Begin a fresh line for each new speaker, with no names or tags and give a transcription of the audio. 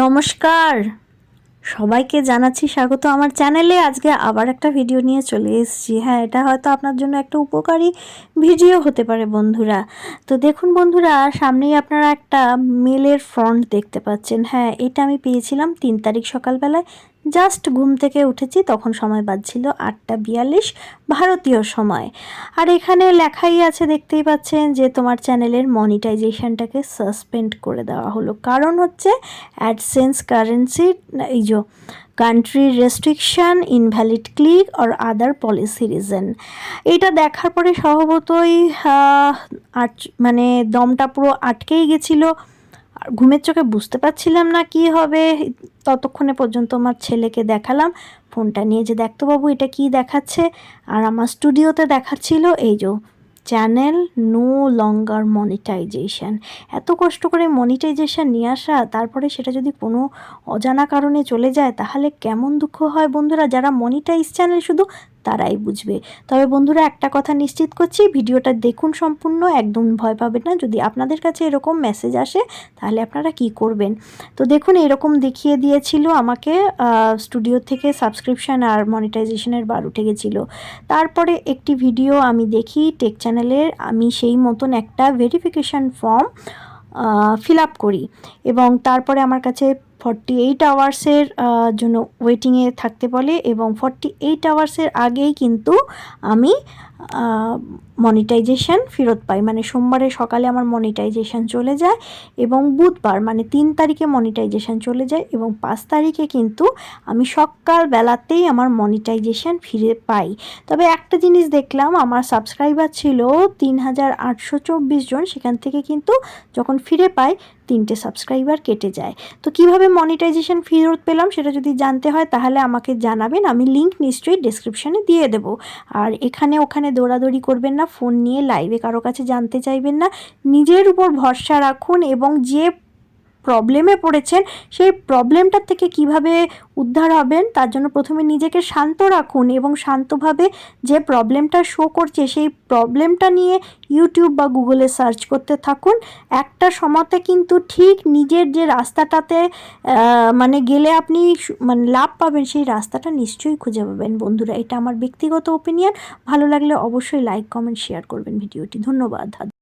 নমস্কার। সবাইকে জানাচ্ছি স্বাগত আমার চ্যানেলে। আজকে আবার একটা ভিডিও নিয়ে চলে এসেছি। হ্যাঁ এটা হয়তো আপনার জন্য একটা উপকারী ভিডিও হতে পারে বন্ধুরা। তো দেখুন বন্ধুরা, সামনেই আপনারা একটা মেলের ফ্রন্ট দেখতে পাচ্ছেন। হ্যাঁ এটা আমি পেয়েছিলাম তিন তারিখ সকালবেলায়। জাস্ট ঘুম থেকে উঠেছি, তখন সময় বাজছিল আটটা বিয়াল্লিশ, ভারতীয় সময়। আর এখানে লেখাই আছে, দেখতেই পাচ্ছেন যে তোমার চ্যানেলের মনিটাইজেশনটাকে সাসপেন্ড করে দেওয়া হলো। কারণ হচ্ছে অ্যাডসেন্স কারেন্সি এই যে কান্ট্রি রেস্ট্রিকশন ইনভ্যালিড ক্লিক আর আদার পলিসি রিজন এটা দেখার পরে স্বভাবতই আট মানে দমটা পুরো আটকেই গেছিল। আর ঘুমের চোখে বুঝতে পারছিলাম না কি হবে। ততক্ষণে পর্যন্ত আমার ছেলেকে দেখালাম। ফোনটা নিয়ে যে দেখতো বাবু এটা কি দেখাচ্ছে? আর আমার স্টুডিওতে দেখাচ্ছিল এই যে চ্যানেল নো লঙ্গার মনিটাইজেশান। এত কষ্ট করে মনিটাইজেশান নিয়ে আসা, তারপরে সেটা যদি কোনো অজানা কারণে চলে যায়, তাহলে কেমন দুঃখ হয় বন্ধুরা? যারা মনিটাইজ চ্যানেল শুধু তারাই বুঝবে। তবে বন্ধুরা, একটা কথা নিশ্চিত করছি, ভিডিওটা দেখুন সম্পূর্ণ, একদম ভয় পাবেন না। যদি আপনাদের কাছে এরকম মেসেজ আসে, তাহলে আপনারা কি করবেন? তো দেখুন, এরকম দেখিয়ে দিয়েছিল আমাকে স্টুডিও থেকে সাবস্ক্রিপশান আর মনিটাইজেশনের বার উঠে গেছিল। তারপরে একটি ভিডিও আমি দেখি টেক চ্যানেলের আমি সেই মতন একটা ভেরিফিকেশান ফর্ম ফিল আপ করি। এবং তারপরে আমার কাছে ফর্টি এইট আওয়ার্সের জন্য ওয়েটিংয়ে থাকতে বলে এবং ফর্টি এইট আওয়ার্সের আগেই কিন্তু আমি মনিটাইজেশান ফেরত পাই। মানে সোমবারে সকালে আমার মনিটাইজেশান চলে যায় এবং বুধবার মানে তিন তারিখে মনিটাইজেশান চলে যায় এবং পাঁচ তারিখে কিন্তু আমি সকাল বেলাতেই আমার মনিটাইজেশান ফিরে পাই। তবে একটা জিনিস দেখলাম, আমার সাবস্ক্রাইবার ছিল তিন হাজার আটশো চব্বিশ জন। সেখান থেকে কিন্তু যখন ফিরে পাই তিনটে সাবস্ক্রাইবার কেটে যায়। তো কীভাবে মনিটাইজেশন ফেরত পেলাম সেটা যদি জানতে হয় তাহলে আমাকে জানাবেন, আমি লিঙ্ক নিশ্চয়ই ডিসক্রিপশানে দিয়ে দেব। আর এখানে ওখানে দৌড়াদৌড়ি করবেন না ফোন নিয়ে লাইভে কারও কাছে জানতে চাইবেন না। নিজের উপর ভরসা রাখুন এবং যে প্রবলেমে পড়েছেন, সেই প্রবলেমটার থেকে কীভাবে উদ্ধার হবেন, তার জন্য প্রথমে নিজেকে শান্ত রাখুন এবং শান্তভাবে যে প্রবলেমটা শো করছে, সেই প্রবলেমটা নিয়ে ইউটিউব বা গুগলে সার্চ করতে থাকুন। একটা সময়তে কিন্তু ঠিক নিজের যে রাস্তাটাতে মানে গেলে আপনি মানে লাভ পাবেন, সেই রাস্তাটা নিশ্চয়ই খুঁজে পাবেন। বন্ধুরা, এটা আমার ব্যক্তিগত ওপিনিয়ন ভালো লাগলে অবশ্যই লাইক কমেন্ট শেয়ার করবেন ভিডিওটি। ধন্যবাদ।